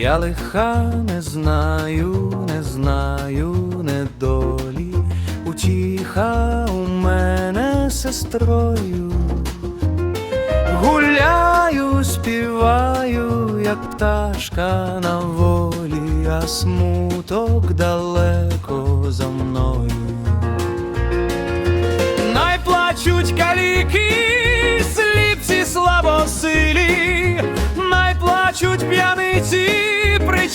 Я лиха не знаю, не знаю недолі, утіха у мене сестрою. Гуляю, співаю, як пташка на волі, а смуток далеко за мною. Найплачуть каліки, сліпці слабосилі, найплачуть п'яниці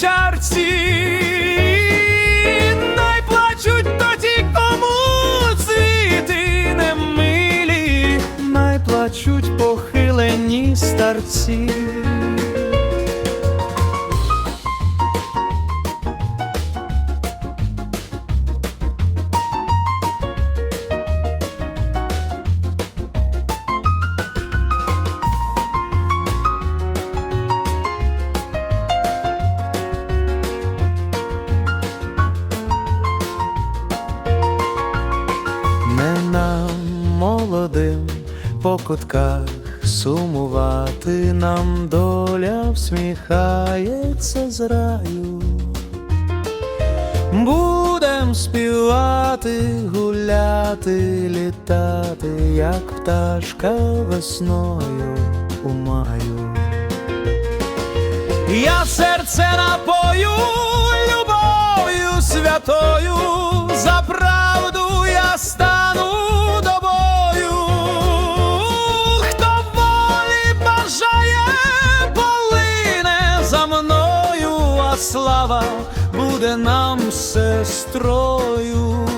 чарці, найплачуть тоді, кому цвіти не милі, найплачуть похилені старці. Молодим по кутках сумувати нам доля всміхається з раю. Будем співати, гуляти, літати, як пташка весною у маю. Я серце слава буде нам сестрою.